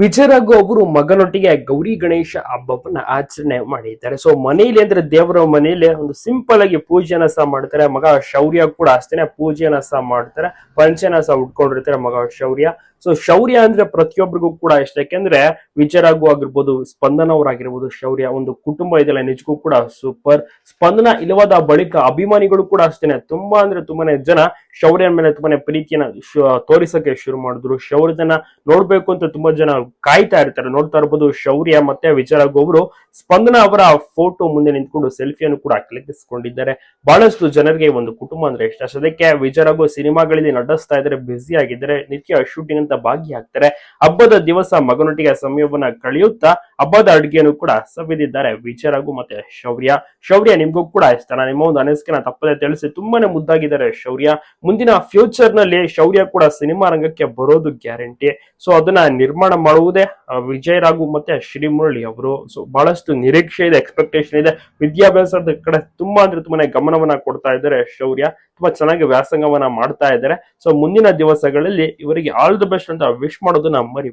ವಿಜಯರಾಘು ಅವರು ಮಗನೊಟ್ಟಿಗೆ ಗೌರಿ ಗಣೇಶ ಹಬ್ಬವನ್ನ ಆಚರಣೆ ಮಾಡಿದ್ದಾರೆ. ಸೊ ಮನೆಯಲ್ಲಿ ಅಂದ್ರೆ ದೇವರ ಮನೆಯಲ್ಲಿ ಒಂದು ಸಿಂಪಲ್ ಆಗಿ ಪೂಜೆನ ಸಹ ಮಾಡ್ತಾರೆ. ಮಗ ಶೌರ್ಯ ಕೂಡ ಅಷ್ಟೇನೆ ಪೂಜೆನ ಸಹ ಮಾಡ್ತಾರೆ. ಪಂಚನ ಸಹ ಉಟ್ಕೊಂಡಿರ್ತಾರೆ ಮಗ ಶೌರ್ಯ. ಸೊ ಶೌರ್ಯ ಅಂದ್ರೆ ಪ್ರತಿಯೊಬ್ಬರಿಗೂ ಕೂಡ ಇಷ್ಟ. ಯಾಕೆಂದ್ರೆ ವಿಚಾರಾಗು ಆಗಿರ್ಬೋದು ಸ್ಪಂದನ ಅವರಾಗಿರ್ಬೋದು ಶೌರ್ಯ ಒಂದು ಕುಟುಂಬ ಇದೆಲ್ಲ ನಿಜಕ್ಕೂ ಕೂಡ ಸೂಪರ್ ಸ್ಪಂದನ ಇಲ್ಲವಾದ ಬಳಿಕ ಅಭಿಮಾನಿಗಳು ಕೂಡ ಅಷ್ಟೇನೆ. ತುಂಬಾ ಅಂದ್ರೆ ತುಂಬಾನೇ ಜನ ಶೌರ್ಯ ಮೇಲೆ ತುಂಬಾನೇ ಪ್ರೀತಿಯನ್ನ ತೋರಿಸಕ್ಕೆ ಶುರು ಮಾಡಿದ್ರು. ಶೌರ್ಯನ ನೋಡ್ಬೇಕು ಅಂತ ತುಂಬಾ ಜನ ಕಾಯ್ತಾ ಇರ್ತಾರೆ. ನೋಡ್ತಾ ಇರ್ಬೋದು ಶೌರ್ಯ ಮತ್ತೆ ವಿಚಾರಾಗು ಅವರು ಸ್ಪಂದನ ಅವರ ಫೋಟೋ ಮುಂದೆ ನಿಂತ್ಕೊಂಡು ಸೆಲ್ಫಿಯನ್ನು ಕೂಡ ಕ್ಲಿಕ್ಕಿಸ್ಕೊಂಡಿದ್ದಾರೆ. ಬಹಳಷ್ಟು ಜನರಿಗೆ ಒಂದು ಕುಟುಂಬ ಅಂದ್ರೆ ಇಷ್ಟ. ಸದ್ಯಕ್ಕೆ ವಿಚಾರಾಗು ಸಿನಿಮಾಗಳಲ್ಲಿ ನಟಿಸ್ತಾ ಇದ್ದಾರೆ ಬ್ಯುಸಿ ಆಗಿದ್ದಾರೆ. ನಿತ್ಯ ಶೂಟಿಂಗ್ ಅಂತ ಭಾಗಿಯಾಗ್ತಾರೆ. ಹಬ್ಬದ ದಿವಸ ಮಗನೊಟ್ಟಿಗೆ ಸಮಯವನ್ನ ಕಳೆಯುತ್ತಾ ಹಬ್ಬದ ಅಡುಗೆಯನ್ನು ಕೂಡ ಸವಿದಿದ್ದಾರೆ ವಿಚಾರಗು ಮತ್ತೆ ಶೌರ್ಯ. ಶೌರ್ಯ, ನಿಮ್ಗೂ ಕೂಡ ಇಷ್ಟ. ನಿಮ್ಮ ಒಂದು ಅನಿಸಿಕೆನ ತಪ್ಪದೆ ತಿಳಿಸಿ ತುಂಬಾನೇ ಮುದ್ದಾಗಿದ್ದಾರೆ ಶೌರ್ಯ. ಮುಂದಿನ ಫ್ಯೂಚರ್ನಲ್ಲಿ ಶೌರ್ಯ ಕೂಡ ಸಿನಿಮಾ ರಂಗಕ್ಕೆ ಬರೋದು ಗ್ಯಾರಂಟಿ. ಸೊ, ಅದನ್ನ ನಿರ್ಮಾಣ ಮಾಡುವುದೇ ವಿಜಯ್ ರಾಘು ಮತ್ತೆ ಶ್ರೀಮುರಳಿ ಅವರು. ಸೊ, ಬಹಳಷ್ಟು ನಿರೀಕ್ಷೆ ಇದೆ ಎಕ್ಸ್ಪೆಕ್ಟೇಷನ್ ಇದೆ. ವಿದ್ಯಾಭ್ಯಾಸದ ಕಡೆ ತುಂಬಾ ಅಂದ್ರೆ ತುಂಬಾನೇ ಗಮನವನ್ನ ಕೊಡ್ತಾ ಇದ್ದಾರೆ ಶೌರ್ಯ. ತುಂಬಾ ಚೆನ್ನಾಗಿ ವ್ಯಾಸಂಗವನ್ನ ಮಾಡ್ತಾ ಇದ್ದಾರೆ. ಸೊ, ಮುಂದಿನ ದಿವಸಗಳಲ್ಲಿ ಇವರಿಗೆ ಆಲ್ ದ ಬೆಸ್ಟ್ ಅಂತ ವಿಶ್ ಮಾಡೋದನ್ನ ಮರಿ